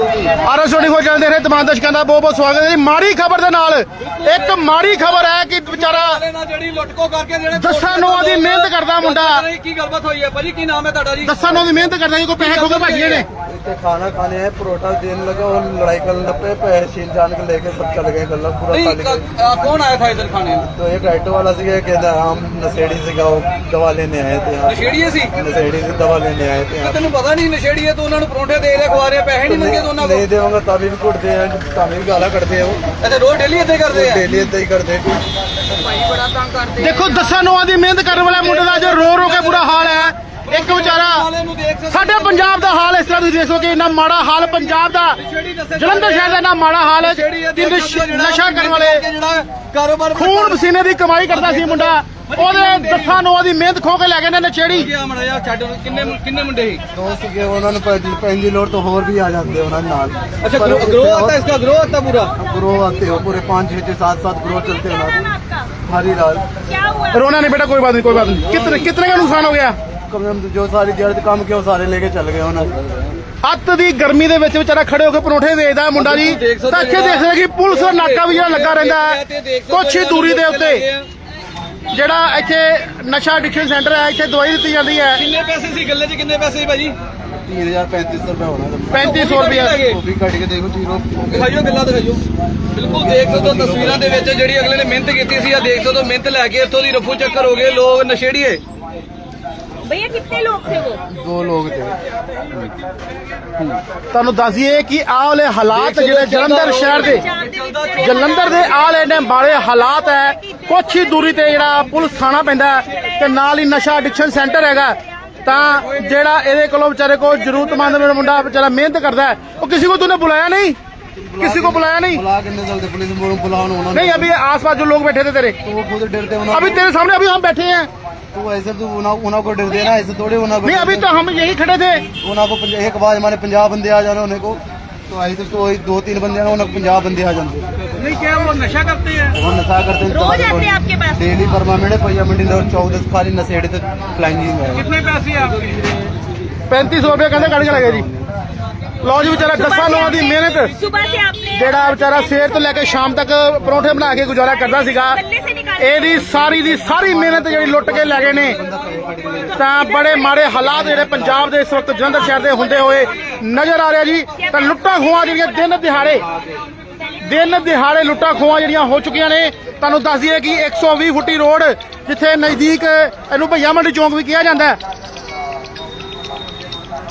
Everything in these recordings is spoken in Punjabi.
ਆਰਐਸ ਹੋ ਚੱਲਦੇ ਰਹੇ ਤਮਾਮ ਦਰਸ਼ਕਾਂ ਦਾ ਬਹੁਤ ਬਹੁਤ ਸਵਾਗਤ ਹੈ ਜੀ ਮਾੜੀ ਖਬਰ ਦੇ ਨਾਲ ਇੱਕ ਮਾੜੀ ਖਬਰ ਹੈ ਕਿ ਵਿਚਾਰਾ ਵਾਲੇ ਨਾਲ ਜਿਹੜੀ ਲੁੱਟਕੋ ਕਰਕੇ ਜਿਹੜੇ ਦਸਾਂ ਨੌਂ ਦੀ ਮਿਹਨਤ ਕਰਦਾ ਮੁੰਡਾ। ਕੀ ਗੱਲਬਾਤ ਹੋਈ ਹੈ ਭਾਜੀ ਕੀ ਨਾਮ ਹੈ ਤੁਹਾਡਾ ਜੀ ਦੱਸਾਂ ਨੂੰ ਦੀ ਮਿਹਨਤ ਕਰਦਾ ਜੀ ਕੋਈ ਪੈਸੇ ਖੋ ਕੇ ਭੱਜੇ ਨੇ इतने खाना खाने हैं परोठा देने लगे और लड़ाई करने लगे पैसे छीन जान के लेके सब चल गए गला पूरा ਨਹੀਂ खाली कर ਕ- ਅ, ਕੌਣ ਆਇਆ ਥਾ ਇਧਰ ਖਾਣੇ ਨੂੰ तो एक ऑटो वाला से कहता हम नशेड़ी से गाँव दवा लेने आए थे यहाँ ਨਸ਼ੇੜੀਏ ਸੀ ਤੇ नशेड़ी से दवा लेने आए थे यहाँ ਤੈਨੂੰ ਪਤਾ ਨਹੀਂ ਨਸ਼ੇੜੀ ਹੈ ਤੂੰ ਉਹਨਾਂ ਨੂੰ ਪਰੌਂਠੇ ਦੇ ਰਿਹਾ ਖਵਾ ਰਿਹਾ ਪੈਸੇ ਨਹੀਂ ਮੰਗੇ ਤੂੰ ਉਹਨਾਂ ਕੋ ਨਹੀਂ ਦੇਵਾਂਗਾ ਤਾਂ ਵੀ ਘੁੱਟਦੇ ਆ ਤਾਂ ਵੀ ਗਾਲਾਂ ਕੱਢਦੇ ਆ ਉਹ। ਅੱਛਾ ਰੋਜ਼ ਡੇਲੀ ਇੱਥੇ ਕਰਦੇ ਆ? ਡੇਲੀ ਇਦਾਂ ਹੀ ਕਰਦੇ। ਭਾਈ ਬੜਾ ਤੰਗ ਕਰਦੇ ਦੇਖੋ ਦਸਾਂ ਨੌਆਂ ਦੀ ਮਿਹਨਤ ਕਰਨ ਵਾਲਾ ਮੁੰਡੇ ਦਾ ਜੋ ਰੋ ਰੋ ਕੇ ਬੁਰਾ ਹਾਲ ਹੈ। ਇੱਕ ਵਿਚਾਰਾ ਵਾਲੇ ਨੂੰ ਦੇਖ ਸਕਦੇ ਸਾਡੇ ਪੰਜਾਬ ਦਾ ਹਾਲ ਇਸ ਤਰ੍ਹਾਂ ਤੁਸੀਂ ਦੇਖੋ ਕਿ ਇੰਨਾ ਮਾੜਾ ਹਾਲ ਪੰਜਾਬ ਦਾ ਨਸ਼ੇੜੀ ਦੱਸੇ ਜਲੰਧਰ ਸ਼ਹਿਰ ਦਾ ਇੰਨਾ ਮਾੜਾ ਹਾਲ ਹੈ ਨਸ਼ੇੜੀ ਹੈ ਕਿ ਦੇਖ ਨਸ਼- ਸਕਦੇ ਹੋ ਜਿਹੜਾ ਨਸ਼ਾ ਕਰਨ ਵਾਲੇ ਜਿਹੜਾ ਕਾਰੋਬਾਰ ਖੂਨ ਪਸੀਨੇ ਦੀ ਕਮਾਈ ਕਰਦਾ ਸੀ ਮੁੰਡਾ ਉਹਦੇ ਦਸਾਂ ਨੌਂ ਦੀ ਮਿਹਨਤ ਖੋ ਕੇ ਲੈ ਗਏ ਨੇ ਨਛੇੜੀ ਕੀ ਮੜਾ ਯਾਰ ਛੱਡ ਕਿੰਨੇ ਕਿੰਨੇ ਮੁੰਡੇ ਸੀ दोस्त के उन्होंने पैंजी लोड तो और भी आ जाते हैं उन्होंने नाल अच्छा पर ग्रो- इतने ग्रो और- आता है इसका ग्रो आता है पूरा ग्रो आते हो पूरे पाँच छः छः सात सात ग्रो चलते हैं उन्होंने हरी रात क्या हुआ रोना नहीं बेटा कोई बात नहीं कोई बात नहीं कितने कितने का नुकसान हो गया ਜੋ ਸਾਰੀ ਦਿਹਾੜੀ ਸਾਰੇ ਅੱਤ ਦੀ ਗਰਮੀ ਦੇ ਵਿੱਚ ਵਿਚਾਰਾ ਖੜੇ ਹੋ ਕੇ ਪਰੌਂਠੇ ਵੇਚਦਾ ਮੁੰਡਾ ਜੀ। ਤਾਂ ਇੱਥੇ ਦੇਖਦੇ ਕਿ ਪੁਲਿਸ ਦਾ ਨਾਕਾ ਵੀ ਜਿਹੜਾ ਲੱਗਾ ਰਹਿੰਦਾ ਹੈ। ਕੁਛ ਹੀ ਦੂਰੀ ਦੇ ਉੱਤੇ। ਜਿਹੜਾ ਇੱਥੇ ਨਸ਼ਾ ਐਡਿਕਸ਼ਨ ਸੈਂਟਰ ਹੈ ਇੱਥੇ ਦਵਾਈ ਦਿੱਤੀ ਜਾਂਦੀ ਹੈ। ਕਿੰਨੇ ਪੈਸੇ ਸੀ ਗੱਲੇ 'ਚ? ਕਿੰਨੇ ਪੈਸੇ ਸੀ ਭਾਜੀ? 3000 3500 ਰੁਪਏ ਹੋਣਾ। 3500 ਰੁਪਏ ਉਹ ਕੱਢ ਕੇ ਦੇਖੋ ਜੀਰੋ ਦਿਖਾਈਓ ਗੱਲਾਂ ਦਿਖਾਈਓ। ਬਿਲਕੁਲ ਦੇਖ ਸਕਦੇ ਤਸਵੀਰਾਂ ਦੇ ਵਿੱਚ ਜਿਹੜੀ ਅਗਲੇ ਨੇ ਮਿਹਨਤ ਕੀਤੀ ਸੀ ਆ ਦੇਖ ਸਕਦੇ ਮਿਹਨਤ ਲੈ ਕੇ ਇੱਥੋਂ ਦੀ ਰਫੂ ਚੱਕਰ ਹੋ ਗਏ ਲੋਕ ਨਸ਼ੇੜੀਏ। भैया कितने लोग थे वो दो लोग थे ਤੁਹਾਨੂੰ ਦੱਸ ਦਈਏ ਕਿ ਆਹ ਵਾਲੇ ਹਾਲਾਤ ਜਿਹੜੇ ਜਲੰਧਰ ਸ਼ਹਿਰ ਦੇ ਜਲੰਧਰ ਦੇ ਆਹ ਵਾਲੇ ਨੇ ਬਾਰੇ ਹਾਲਾਤ ਹੈ ਕੁਛ ਹੀ ਦੂਰੀ ਤੇ ਜਿਹੜਾ ਪੁਲਿਸ ਥਾਣਾ ਪੈਂਦਾ ਹੈ ਤੇ ਨਾਲ ਹੀ ਨਸ਼ਾ ਐਡਿਕਸ਼ਨ ਸੈਂਟਰ ਹੈਗਾ ਤਾਂ ਜਿਹੜਾ ਇਹਦੇ ਕੋਲੋਂ ਵਿਚਾਰੇ ਕੋਲ ਜ਼ਰੂਰਤਮੰਦ ਮੇਰਾ ਮੁੰਡਾ ਵਿਚਾਰਾ ਮਿਹਨਤ ਕਰਦਾ ਹੈ ਉਹ ਕਿਸੇ को तूने बुलाया नहीं किसी को बुलाया नहीं बुला के नहीं चलते पुलिस बोलो बुलाओ ना उन्होंने नहीं अभी आसपास जो लोग बैठे थे तेरे तो वो खुद डरते हैं अभी तेरे सामने अभी हम बैठे हैं तो ऐसे तो उन्हों उन्हों को डर देना ऐसे थोड़े उन्हों को नहीं अभी तो हम यही खड़े थे उन्हों को पंज- एक बार हमारे पंजाब बंदे आ जाने उन्हें को तो ऐसे तो वही दो तीन बंदे हैं उन्हें पंजाब बंदे आ जाते नहीं क्या वो नशा करते हैं वो नशा करते हैं रोज आते हैं आपके पास डेली परमानेंट भैया मंडी और चौदह खाली नशेड़े थे फ्लाइंग है कितने पैसे आपके पैंतीस सौ रुपये कहते कट के लगे जी ਲੋ ਜੀ ਵਿਚਾਰਾ ਦਸਾਂ ਲੋਕਾਂ ਦੀ ਮਿਹਨਤ। ਜਿਹੜਾ ਵਿਚਾਰਾ ਸਵੇਰ ਤੋਂ ਲੈ ਕੇ ਸ਼ਾਮ ਤੱਕ ਪਰੌਂਠੇ ਬਣਾ ਕੇ ਗੁਜ਼ਾਰਾ ਕਰਦਾ ਸੀਗਾ। ਇਹਦੀ ਸਾਰੀ ਦੀ ਸਾਰੀ ਮਿਹਨਤ ਜਿਹੜੀ ਲੁੱਟ ਕੇ ਲੈ ਗਏ ਨੇ। ਤਾਂ ਬੜੇ ਮਾੜੇ ਹਾਲਾਤ ਜਿਹੜੇ ਪੰਜਾਬ ਦੇ ਇਸ ਵਕਤ ਜਲੰਧਰ ਸ਼ਹਿਰ ਦੇ ਹੁੰਦੇ ਹੋਏ ਨਜ਼ਰ ਆ ਰਿਹਾ ਜੀ। ਤਾਂ ਲੁੱਟਾਂ ਖੋਹਾਂ ਜਿਹੜੀਆਂ ਦਿਨ ਦਿਹਾੜੇ ਦਿਨ ਦਿਹਾੜੇ ਲੁੱਟਾਂ ਖੋਹਾਂ ਜਿਹੜੀਆਂ ਹੋ ਚੁੱਕੀਆਂ ਨੇ। ਤੁਹਾਨੂੰ ਦੱਸ ਦਈਏ ਕਿ 120 ਫੁੱਟੀ ਰੋਡ ਜਿੱਥੇ ਨਜ਼ਦੀਕ ਇਹਨੂੰ ਭਈਆ ਮੰਡੀ ਚੌਂਕ ਵੀ ਕਿਹਾ ਜਾਂਦਾ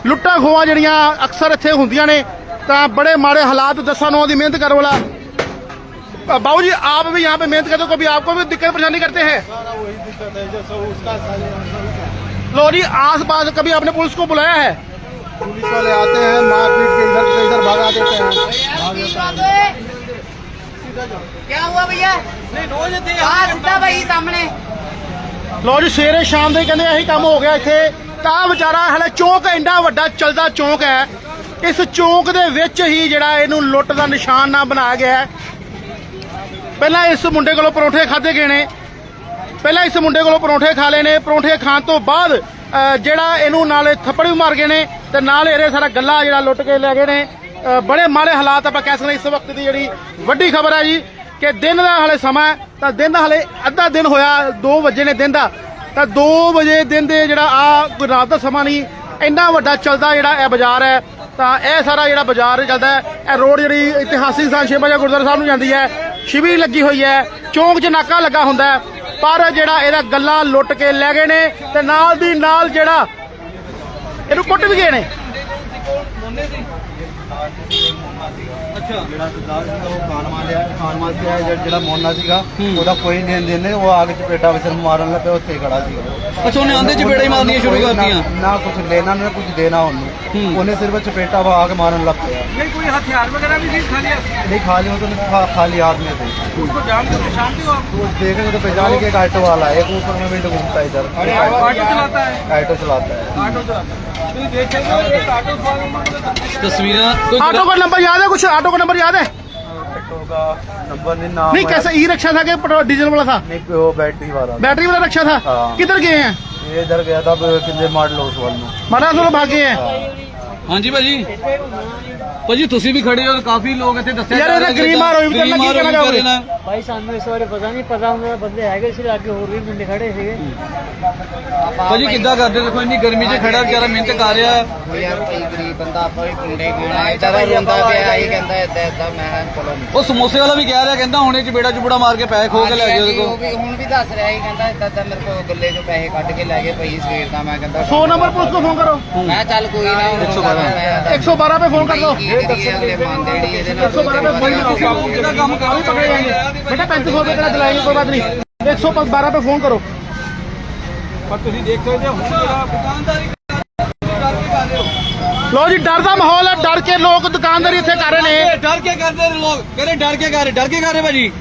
ਲੁੱਟਾਂ ਖੋਹਾਂ ਜਿਹੜੀਆਂ ਅਕਸਰ ਇੱਥੇ ਹੁੰਦੀਆਂ ਨੇ ਤਾਂ बड़े माड़े हालात दसा नौ की मेहनत करने वाला अ, बाबू जी आप भी यहाँ पे मेहनत करते हो कभी आपको भी दिक्कत परेशानी करते हैं लो जी आस पास कभी आपने पुलिस को बुलाया है पुलिस वाले आते हैं मारपीट के इधर से इधर भगा देते हैं भाग जाता है। क्या हुआ भैया हाँ सीधा भाई सामने ਲੋ ਜੀ ਸਵੇਰੇ ਸ਼ਾਮ ਦੇ ਕਹਿੰਦੇ ਇਹੀ ਕੰਮ ਹੋ ਗਿਆ ਇੱਥੇ ਤਾਂ ਵਿਚਾਰਾ ਹਲੇ ਚੌਂਕ ਇੰਨਾ ਵੱਡਾ ਚਲਦਾ ਚੌਂਕ ਹੈ, ਇਸ ਚੌਂਕ ਦੇ ਵਿੱਚ ਹੀ ਜਿਹੜਾ ਇਹਨੂੰ ਲੁੱਟ ਦਾ ਨਿਸ਼ਾਨ ਨਾ ਬਣਾਇਆ ਗਿਆ ਹੈ। ਪਹਿਲਾਂ ਇਸ ਮੁੰਡੇ ਕੋਲੋਂ ਪਰੌਂਠੇ ਖਾਦੇ ਗਏ ਨੇ। ਪਹਿਲਾਂ ਇਸ ਮੁੰਡੇ ਕੋਲੋਂ ਪਰੌਂਠੇ ਖਾ ਲਏ ਨੇ। ਪਰੌਂਠੇ ਖਾਣ ਤੋਂ ਬਾਅਦ ਜਿਹੜਾ ਇਹਨੂੰ ਨਾਲੇ ਥੱਪੜ ਵੀ ਮਾਰ ਗਏ ਨੇ ਤੇ ਨਾਲ ਇਹਦੇ ਸਾਰਾ ਗੱਲਾ ਜਿਹੜਾ ਲੁੱਟ ਕੇ ਲੈ ਗਏ ਨੇ। ਬੜੇ ਮਾੜੇ ਹਾਲਾਤ ਆਪਾਂ ਕਹਿ ਸਕਦੇ ਇਸ ਵਕਤ ਦੀ ਜਿਹੜੀ ਵੱਡੀ ਖਬਰ ਹੈ ਜੀ ਕਿ ਦਿਨ ਦਾ ਹਲੇ ਸਮਾਂ ਤਾਂ ਦਿਨ ਦਾ ਹਲੇ ਅੱਧਾ ਦਿਨ ਹੋਇਆ 2 ਵਜੇ ਨੇ ਦਿਨ ਦਾ। ਤਾਂ 2 ਵਜੇ ਦਿਨ ਦੇ ਜਿਹੜਾ ਆ ਕੋਈ ਰਾਤ ਦਾ ਸਮਾਂ ਨਹੀਂ, ਇੰਨਾ ਵੱਡਾ ਚੱਲਦਾ ਜਿਹੜਾ ਇਹ ਬਾਜ਼ਾਰ ਹੈ, ਤਾਂ ਇਹ ਸਾਰਾ ਜਿਹੜਾ ਬਾਜ਼ਾਰ ਚੱਲਦਾ ਇਹ ਰੋਡ ਜਿਹੜੀ ਇਤਿਹਾਸਿਕ ਸਥਾਨ ਸ਼ੇਬਾਜਾ ਗੁਰਦੁਆਰਾ ਸਾਹਿਬ ਨੂੰ ਜਾਂਦੀ ਹੈ ਸ਼ਿਵੀ ਲੱਗੀ ਹੋਈ ਹੈ, ਚੌਂਕ 'ਚ ਨਾਕਾ ਲੱਗਾ ਹੁੰਦਾ ਪਰ ਜਿਹੜਾ ਇਹਦਾ ਗੱਲਾਂ ਲੁੱਟ ਕੇ ਲੈ ਗਏ ਨੇ ਤੇ ਨਾਲ ਦੀ ਨਾਲ ਜਿਹੜਾ ਇਹਨੂੰ ਕੁੱਟ ਵੀ ਗਏ ਨੇ। ਜਿਹੜਾ ਸਰਦਾਰ ਸੀਗਾ ਉਹ ਖਾਨ ਮਾਰਿਆ ਖਾਨ ਮਾਰ ਕੇ ਆਇਆ ਜਿਹੜਾ- ਜਿਹੜਾ ਮੋਨਾ ਸੀਗਾ ਉਹਦਾ ਕੋਈ ਲੈਣ ਦੇਣ ਨਹੀਂ ਉਹ ਆ ਕੇ ਚਪੇਟਾ ਵਿਸਰ ਮਾਰਨ ਲੱਗਾ ਉੱਥੇ ਹੀ ਖੜਾ ਸੀਗਾ ਅੱਛਾ ਉਹਨੇ ਆਂਦੇ ਚਪੇੜੇ ਮਾਰਨੀਆਂ ਸ਼ੁਰੂ ਕੋਈ ਨਾ- ਕਰਤੀਆਂ ਨਾ ਕੁਝ ਲੈਣਾ ਨਾ ਕੁਝ ਦੇਣਾ ਉਹਨੂੰ ਉਹਨੇ ਸਿਰਫ ਚਪੇਟਾ ਵਾ ਕੇ ਮਾਰਨ ਲੱਗ ਪਿਆ ਨਹੀਂ ਕੋਈ ਹਥਿਆਰ ਵਗੈਰਾ ਵੀ ਨਹੀਂ ਖਾਲੀ नहीं खाली हो तो नहीं, खा, खाली हाथ में थे उसको जानते हो शांति हो तो देखेंगे तो पहचान के एक ऑटो वाला है एक ऊपर में भी घूमता है इधर ऑटो चलाता है ऑटो चलाता है ऑटो चलाता है तस्वीरें कोई ऑटो का नंबर याद है कुछ ऑटो का नंबर याद है ऑटो का नंबर नहीं नाम नहीं कैसा ई रिक्शा था कि डीजल वाला था नहीं वो बैटरी वाला बैटरी वाला रिक्शा था किधर गए हैं ये इधर गया था किले मार्ट लोस वाल में मारा भाग गए हैं ਹਾਂਜੀ ਭਾਜੀ। ਭਾਜੀ ਤੁਸੀਂ ਵੀ ਖੜੇ ਹੋ ਕਾਫੀ ਲੋਕ ਇੱਥੇ ਦੱਸਿਆ ਯਾਰ ਇਹਦਾ ਗਰੀਮਾਰ ਹੋਈ ਵੀ ਕਰਨਾ, ਕੀ ਗਰੀਮਾਰ ਕਹਿਣਾ ਹੋਈ ਚਾਹੋਗੇ? ਕਰ ਰਹੇ ਨੇ। ਭਾਈ ਸਾਨੂੰ ਇਸ ਬਾਰੇ ਪਤਾ ਨਹੀਂ ਪਤਾ ਹੁੰਦਾ ਬੰਦੇ ਹੈਗੇ ਸੀ ਅੱਗੇ ਹੋਰ ਵੀ ਮੁੰਡੇ ਖੜੇ ਸੀਗੇ। ਭਾਜੀ ਕਿੱਦਾਂ ਕਰਦੇ? ਦੇਖੋ ਇੰਨੀ ਗਰਮੀ 'ਚ ਖੜਾ ਵਿਚਾਰਾ ਮਿਹਨਤ ਕਰ ਰਿਹਾ। ਯਾਰ ਕੋਈ ਗਰੀਬ ਬੰਦਾ ਆਪਾਂ ਵੀ ਕੁੰਡੇ ਖਾਣਾ ਇਦਾਂ ਦਾ ਰੋਂਦਾ ਪਿਆ ਇਹ ਕਹਿੰਦਾ ਏਦਾਂ ਏਦਾਂ ਮੈਂ ਚਲੋ ਉਹ ਸਮੋਸੇ ਵਾਲਾ ਵੀ ਕਹਿ ਰਿਹਾ ਕਹਿੰਦਾ ਹੁਣੇ ਚਬੇੜਾ ਚੁਬੜਾ ਮਾਰ ਕੇ ਪੈਸੇ ਖੋ ਕੇ ਲੈ ਗਏ ਉਹਦੇ ਉਹ ਕੋਲ ਵੀ ਹੁਣ ਵੀ ਦੱਸ ਰਿਹਾ ਸੀ ਕਹਿੰਦਾ ਏਦਾਂ ਏਦਾਂ ਮੇਰੇ ਕੋਲ ਗੱਲੇ ਚੋਂ ਪੈਸੇ ਕੱਢ ਕੇ ਲੈ ਗਏ ਭਾਈ ਸਵੇਰ ਦਾ ਮੈਂ ਕਹਿੰਦਾ 100 ਨੰਬਰ ਪੁਲਿਸ ਨੂੰ ਫੋਨ ਕਰੋ। ਮੈਂ ਚੱਲ ਕੋਈ ਨਾ ਹੁਣ 112 112 पे फोन कर दो ਕੀ ਕਰੀਏ ਅਗਲੇ ਮੰਨਦੇ ਇਹਦੇ ਨਾਲ 112 पे फोन करो ਕਿਹੜਾ ਕੰਮ ਕਰ अभी पकड़े जाएंगे बेटा पैंतीस सौ रुपये का दिलाएंगे कोई बात नहीं एक सौ बारह पे फोन करो ਪਰ ਤੁਸੀਂ ਦੇਖ ਸਕਦੇ ਹੋ ਹੁਣ ਜਿਹੜਾ ਦੁਕਾਨਦਾਰੀ ਕਰ ਕੇ ਕਰ ਰਹੇ ਹੋ ਲੋ ਜੀ ਡਰ ਦਾ ਮਾਹੌਲ ਹੈ ਡਰ ਕੇ ਲੋਕ ਦੁਕਾਨਦਾਰੀ ਇੱਥੇ ਕਰ ਰਹੇ ਨੇ ਡਰ ਕੇ ਕਰਦੇ ਨੇ ਲੋਕ ਕਹਿੰਦੇ ਡਰ ਕੇ ਕਰ ਰਹੇ ਡਰ ਕੇ ਕਰ ਰਹੇ ਭਾਜੀ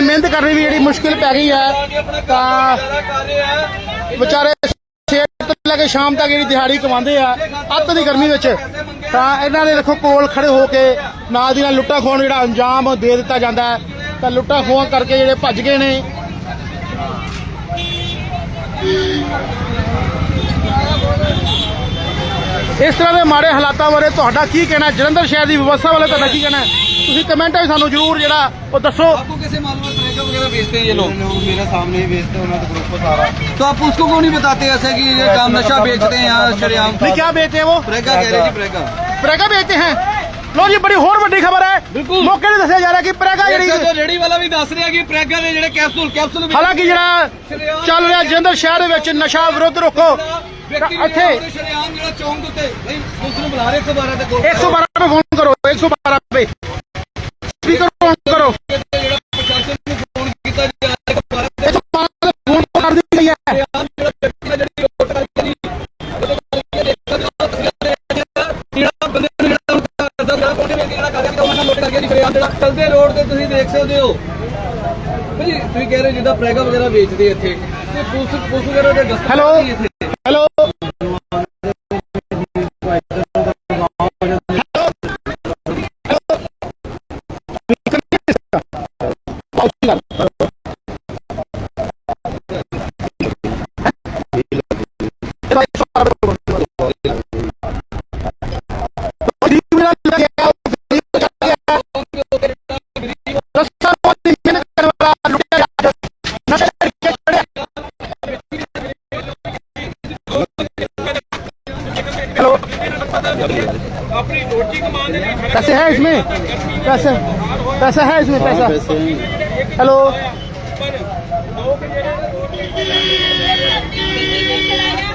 ਮਿਹਨਤ ਕਰਨੀ ਮੁਸ਼ਕਿਲ ਪੈ ਗਈ ਹੈ ਤਾਂ ਵਿਚਾਰੇ ਲੈ ਕੇ ਸ਼ਾਮ ਤੱਕ ਜਿਹੜੀ ਦਿਹਾੜੀ ਕਮਾਉਂਦੇ ਆ ਅੱਤ ਦੀ ਗਰਮੀ ਵਿੱਚ ਤਾਂ ਇਹਨਾਂ ਨੇ ਦੇਖੋ ਕੋਲ ਖੜੇ ਹੋ ਕੇ ਨਾਲ ਦੀ ਨਾਲ ਲੁੱਟਾ ਖੋਣ ਜਿਹੜਾ ਅੰਜਾਮ ਦੇ ਦਿੱਤਾ ਜਾਂਦਾ ਹੈ ਤਾਂ ਲੁੱਟਾ ਖੋਹਾਂ ਕਰਕੇ ਜਿਹੜੇ ਭੱਜ ਗਏ ਨੇ। ਇਸ ਤਰ੍ਹਾਂ ਦੇ ਮਾੜੇ ਹਾਲਾਤਾਂ ਬਾਰੇ ਤੁਹਾਡਾ ਕੀ ਕਹਿਣਾ ਜਲੰਧਰ ਸ਼ਹਿਰ ਦੀ ਵਿਵਸਥਾ ਬਾਰੇ ਤੁਹਾਡਾ ਕੀ ਕਹਿਣਾ ਹੈ? ਤੁਸੀਂ ਕਮੈਂਟਾਂ ਵਿੱਚ ਸਾਨੂੰ ਜ਼ਰੂਰ ਜਿਹੜਾ ਉਹ ਦੱਸੋ आपको कैसे मालूम है ट्रैकर वगैरह बेचते हैं ये लोग लोग मेरे सामने ही बेचते हैं उन्होंने ग्रुप को सारा तो आप उसको क्यों नहीं बताते ऐसे कि ये काम नशा बेचते हैं यहाँ शरेआम नहीं क्या बेचते हैं वो प्रेगा कह रहे जी प्रेगा ਪ੍ਰੈਗਾ ਵੇਚਦੇ ਹੈ ਲੋ ਜੀ ਬੜੀ ਹੋਰ ਵੱਡੀ ਖਬਰ ਹੈ ਬਿਲਕੁਲ। ਮੌਕੇ ਤੇ ਦੱਸਿਆ ਜਾ ਰਿਹਾ ਕਿ ਪ੍ਰੈਗਾ ਜਿਹੜੀ ਜਿਹੜੀ ਜੋ ਰੇੜੀ ਵਾਲਾ ਵੀ ਦੱਸ ਰਿਹਾ ਕਿ ਪ੍ਰੈਗਾ ਦੇ ਜਿਹੜੇ ਕੈਪਸੂਲ ਕੈਪਸੂਲ ਵੀ ਹਾਲਾਂਕਿ ਜਿਹੜਾ ਚੱਲ ਰਿਹਾ ਜਲੰਧਰ ਸ਼ਹਿਰ ਦੇ ਵਿੱਚ ਨਸ਼ਾ ਵਿਰੁੱਧ ਰੋਕੋ ਵਿਅਕਤੀ ਤਾਂ ਇੱਥੇ ਸ਼ਰੇਆਮ ਜਿਹੜਾ ਚੌਂਕ ਉੱਤੇ ਨਹੀਂ ਪੁਲਿਸ ਨੂੰ ਬੁਲਾ ਰਹੇ 112 ਤੇ ਕੋਲ। 112 ਤੇ ਫੋਨ ਕਰੋ 112 ਤੇ ਸਪੀਕਰ ਫੋਨ ਕਰੋ। ਜਿਹੜਾ ਪ੍ਰਸ਼ਾਸਨ ਨੂੰ ਫੋਨ ਕੀਤਾ ਜਾ ਰਿਹਾ ਹੈ 112 ਤੇ ਫੋਨ ਕਰ ਦਿੱਤੀ ਗਈ ਹੈ। ਜਿਹੜਾ ਬੰਦੇ ਨੂੰ ਜਿਹੜਾ ਕਰਦਾ ਜਿਹੜਾ ਕੋਨੇ ਵਿੱਚ ਜਿਹੜਾ ਕਰਕੇ ਉਹਨਾਂ ਨਾਲ ਲੋਟ ਕਰਕੇ ਜੀ ਸ਼ਰੇਆਮ ਜਿਹੜਾ ਚਲਦੇ ਰੋਡ ਤੇ ਤੁਸੀਂ ਦੇਖ ਸਕਦੇ ਹੋ। ਤੁਸੀਂ ਕਹਿ ਰਹੇ ਜਿੱਦਾਂ ਪ੍ਰੈਗਾ ਵਗੈਰਾ ਵੇਚਦੇ ਇੱਥੇ। ਤੇ ਪੁਲਿਸ ਵਗੈਰਾ ਦੇ ਹੈਲੋ? पैसा है इसमें पैसा हेलो इस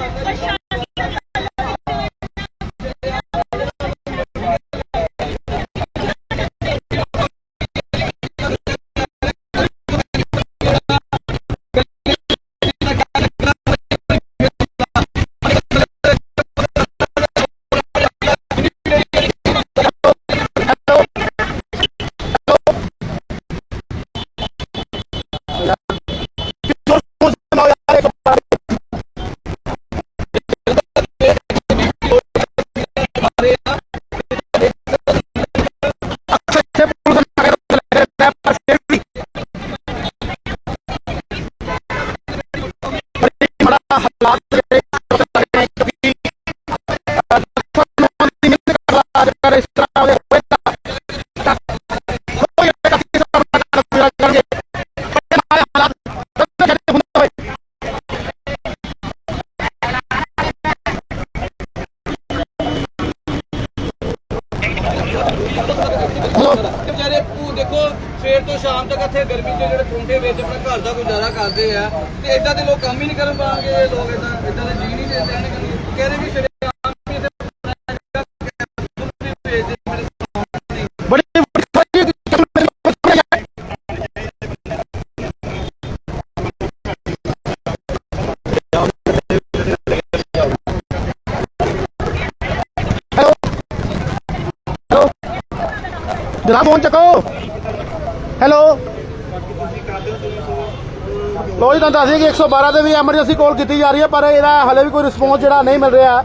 ਦੱਸਦੇ ਆ ਤੇ ਇਦਾਂ ਦੇ ਲੋਕ ਕੰਮ ਹੀ ਨਹੀਂ ਕਰਨ ਪਾਣਗੇ ਲੋਕ ਇਦਾਂ ਇਦਾਂ ਦੇ ਜੀ ਨਹੀਂ ਦੇ ਦੇਣਗੇ ਕਹਿੰਦੇ ਵੀ ਸ਼ਰੇ ਫੋਨ ਚੱਕੋ। ਹੈਲੋ। ਲੋ ਜੀ, ਤੁਹਾਨੂੰ ਦੱਸ ਦਈਏ ਕਿ 112 ਤੇ ਵੀ ਐਮਰਜੈਂਸੀ ਕਾਲ ਕੀਤੀ ਜਾ ਰਹੀ ਹੈ, ਪਰ ਇਹਦਾ ਹਲੇ ਵੀ ਕੋਈ ਰਿਸਪੌਂਸ ਜਿਹੜਾ ਨਹੀਂ ਮਿਲ ਰਿਹਾ।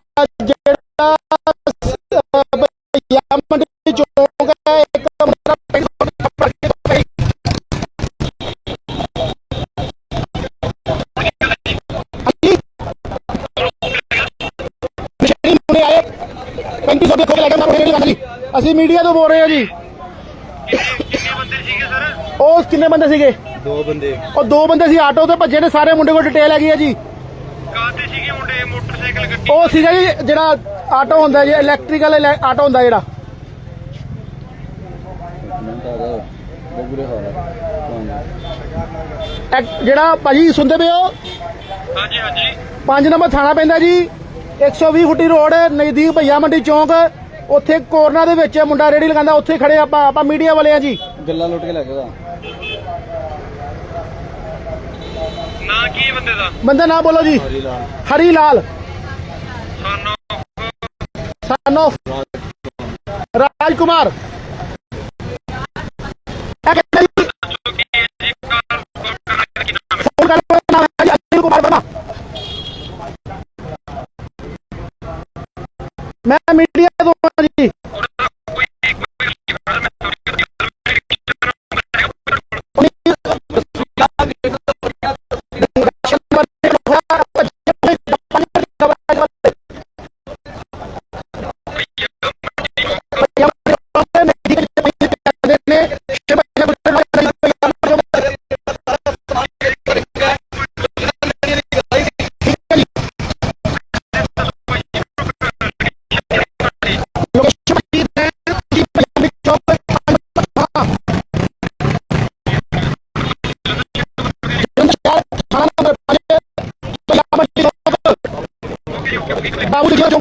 ਗੱਲ ਜੀ। ਅਸੀਂ ਮੀਡੀਆ ਤੋਂ ਬੋਲ ਰਹੇ ਹਾਂ ਜੀ। ਕਿੰਨੇ ਬੰਦੇ ਸੀਗੇ ਸਰ ਉਹ ਕਿੰਨੇ ਬੰਦੇ ਸੀਗੇ? ਦੋ ਬੰਦੇ। ਉਹ ਦੋ ਬੰਦੇ ਸੀ ਆਟੋ ਤੇ ਭੱਜੇ ਕੋਲ ਡਿਟੇਲ ਹੈਗੀ ਹੈ ਜੀ। ਉਹ ਸੀਗਾ ਜੀ ਜਿਹੜਾ ਆਟੋ ਹੁੰਦਾ ਜੀ ਇਲੈਕਟ੍ਰੀਕਲ ਆਟੋ ਹੁੰਦਾ ਜਿਹੜਾ। ਜਿਹੜਾ ਭਾਜੀ ਸੁਣਦੇ ਪਏ ਹੋ? ਹਾਂਜੀ ਹਾਂਜੀ। 5 ਨੰਬਰ ਥਾਣਾ ਪੈਂਦਾ ਜੀ 120 ਫੁੱਟੀ ਰੋਡ ਨਜ਼ਦੀਕ ਭਈਆ ਮੰਡੀ ਚੌਂਕ। ਉੱਥੇ ਕੋਰਨਾ ਦੇ ਵਿੱਚ ਮੁੰਡਾ ਰੇੜੀ ਲਗਾਉਂਦਾ ਉੱਥੇ ਖੜੇ ਆਪਾਂ ਆਪਾਂ ਮੀਡੀਆ ਵਾਲੇ ਆ ਜੀ। ਗੱਲਾਂ ਲੁੱਟ ਕੇ ਲੈ ਗਿਆ ਨਾ ਕੀ ਬੰਦੇ ਦਾ? ਬੰਦਾ ਨਾ ਬੋਲੋ ਜੀ। ਹਰੀ ਲਾਲ। ਹਰੀ ਲਾਲ। ਰਾਜ ਕੁਮਾਰ।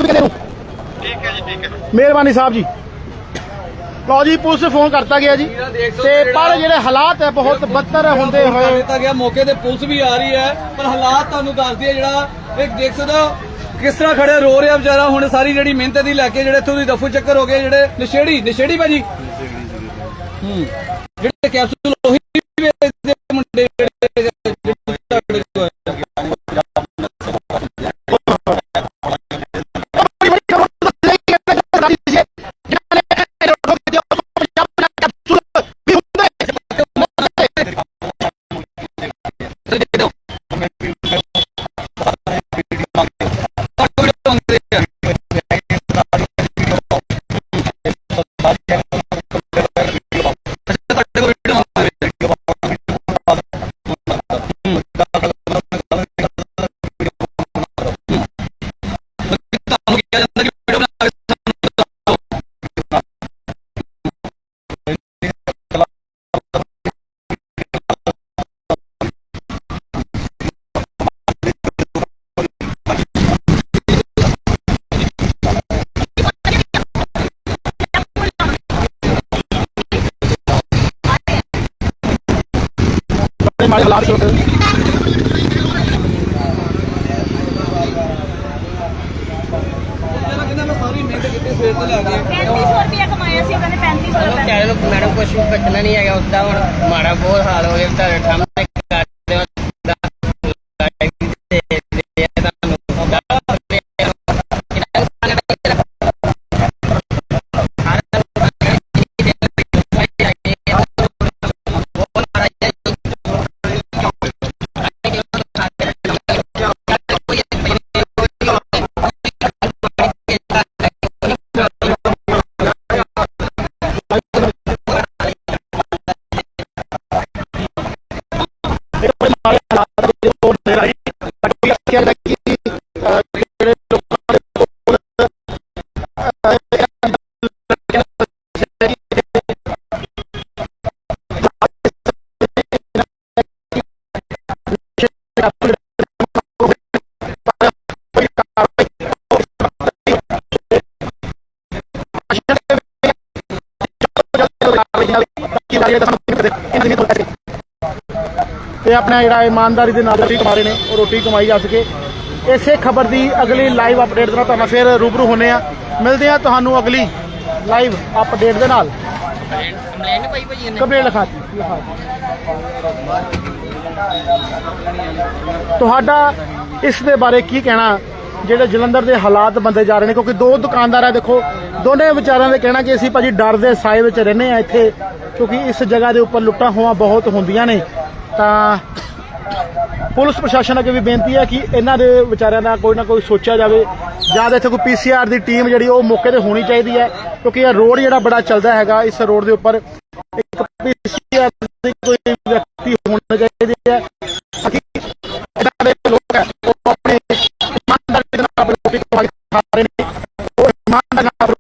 ਕਹਿੰਦੇ ਨੂੰ। ਠੀਕ ਹੈ ਜੀ ਠੀਕ ਹੈ। ਮਿਹਰਬਾਨੀ ਸਾਹਿਬ ਜੀ। ਲਓ ਜੀ ਪੁਲਿਸ ਨੂੰ ਫੋਨ ਕਰਤਾ ਗਿਆ ਜੀ। ਤੇ ਪਰ ਜਿਹੜੇ ਹਾਲਾਤ ਹੈ ਬਹੁਤ ਬੱਤਰ ਹੁੰਦੇ ਹੋਏ ਦਿੱਤਾ ਗਿਆ ਮੌਕੇ ਤੇ ਪੁਲਿਸ ਵੀ ਆ ਰਹੀ ਹੈ ਪਰ ਹਾਲਾਤ ਤੁਹਾਨੂੰ ਦੱਸਦੀ ਹੈ ਜਿਹੜਾ ਇੱਕ ਦੇਖ ਸਕਦੇ ਹੋ ਕਿਸ ਤਰ੍ਹਾਂ ਖੜਿਆ ਰੋ ਰਿਹਾ ਵਿਚਾਰਾ ਹੁਣ ਸਾਰੀ ਜਿਹੜੀ ਮਿਹਨਤ ਦੀ ਲੈ ਕੇ ਜਿਹੜੇ ਇੱਥੋਂ ਦੀ ਦਫੂ ਚੱਕਰ ਹੋ ਗਏ ਜਿਹੜੇ ਨਸ਼ੇੜੀ ਨਸ਼ੇੜੀ ਭਾਜੀ? ਹੂੰ। ਜਿਹੜੇ ਕੈਪਸੂਲ ਉਹੀ ਮੈਡਮ ਕੁਝ ਵੀ ਬਚਣਾ ਨਹੀਂ ਹੈਗਾ ਉਦਾਂ ਹੁਣ ਮਾੜਾ ਬਹੁਤ ਹਾਲ ਹੋ ਗਿਆ ਤੁਹਾਡੇ ਸਾਹਮਣੇ ਤੇ ਆਪਣਾ ਜਿਹੜਾ ਇਮਾਨਦਾਰੀ ਦੇ ਨਾਲ ਰੋਟੀ ਕਮਾ ਰਹੇ ਨੇ, ਉਹ ਰੋਟੀ ਕਮਾਈ ਜਾ ਸਕੇ। ਇਸੇ ਖਬਰ ਦੀ ਅਗਲੀ ਲਾਈਵ ਅਪਡੇਟ ਨਾਲ ਤੁਹਾਨੂੰ ਫਿਰ ਰੂਬਰੂ ਹੋਣੇ ਆ ਮਿਲਦੇ ਆ ਤੁਹਾਨੂੰ ਅਗਲੀ ਲਾਈਵ ਅਪਡੇਟ ਦੇ ਨਾਲ। ਕੰਪਲੇਂਟ ਪਾਈ ਭਾਜੀ ਤੁਹਾਡਾ ਇਸ ਦੇ ਬਾਰੇ ਕੀ ਕਹਿਣਾ ਜਿਹੜੇ ਜਲੰਧਰ ਦੇ ਹਾਲਾਤ ਬੰਦੇ ਜਾ ਰਹੇ ਨੇ, ਕਿਉਂਕਿ ਦੋ ਦੁਕਾਨਦਾਰ ਆ, ਦੇਖੋ, ਦੋਨੇ ਵਿਚਾਰਿਆਂ ਦੇ ਕਹਿਣਾ ਕਿ ਅਸੀਂ ਭਾਜੀ ਡਰ ਦੇ ਸਾਏ ਵਿੱਚ ਰਹਿੰਦੇ ਆ ਇੱਥੇ, ਕਿਉਂਕਿ ਇਸ ਜਗ੍ਹਾ ਦੇ ਉੱਪਰ ਲੁੱਟਾਂ ਹੋਆਂ ਬਹੁਤ ਹੁੰਦੀਆਂ ਨੇ। ਤਾਂ ਪੁਲਿਸ ਪ੍ਰਸ਼ਾਸਨ ਅੱਗੇ ਵੀ ਬੇਨਤੀ ਹੈ ਕਿ ਇਹਨਾਂ ਦੇ ਵਿਚਾਰਿਆਂ ਦਾ ਕੋਈ ਨਾ ਕੋਈ ਸੋਚਿਆ ਜਾਵੇ। ਜਾਂ ਤਾਂ ਇੱਥੇ ਕੋਈ ਪੀਸੀਆਰ ਦੀ ਟੀਮ ਜਿਹੜੀ, ਉਹ ਮੌਕੇ ਤੇ ਹੋਣੀ ਚਾਹੀਦੀ ਹੈ, ਕਿਉਂਕਿ ਇਹ ਰੋਡ ਜਿਹੜਾ ਬੜਾ ਚੱਲਦਾ ਹੈਗਾ ਇਸ ਰੋਡ ਦੇ ਉੱਪਰ, ਇੱਕ ਪੀਸੀਆਰ ਦੀ ਕੋਈ മാണ്ടങ്ങാട്